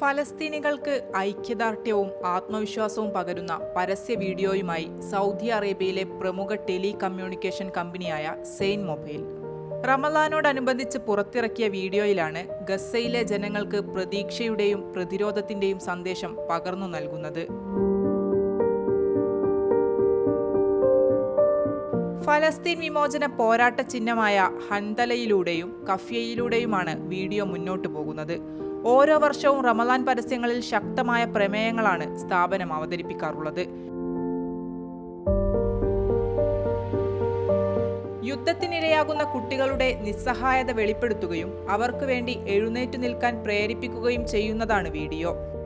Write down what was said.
ഫലസ്തീനികൾക്ക് ഐക്യദാർഢ്യവും ആത്മവിശ്വാസവും പകരുന്ന പരസ്യ വീഡിയോയുമായി സൗദി അറേബ്യയിലെ പ്രമുഖ ടെലി കമ്മ്യൂണിക്കേഷൻ കമ്പനിയായ സെയിൻ മൊബൈൽ. റമലാനോടനുബന്ധിച്ച് പുറത്തിറക്കിയ വീഡിയോയിലാണ് ഗസയിലെ ജനങ്ങൾക്ക് പ്രതീക്ഷയുടെയും പ്രതിരോധത്തിന്റെയും സന്ദേശം പകർന്നു നൽകുന്നത്. ഫലസ്തീൻ വിമോചന പോരാട്ട ചിഹ്നമായ ഹന്തലയിലൂടെയും കഫ്യയിലൂടെയുമാണ് വീഡിയോ മുന്നോട്ടു പോകുന്നത്. ഓരോ വർഷവും റമദാൻ പരസ്യങ്ങളിൽ ശക്തമായ പ്രമേയങ്ങളാണ് സ്ഥാപനം അവതരിപ്പിക്കാറുള്ളത്. യുദ്ധത്തിനിരയാകുന്ന കുട്ടികളുടെ നിസ്സഹായത വെളിപ്പെടുത്തുകയും അവർക്ക് വേണ്ടി എഴുന്നേറ്റു നിൽക്കാൻ പ്രേരിപ്പിക്കുകയും ചെയ്യുന്നതാണ് വീഡിയോ.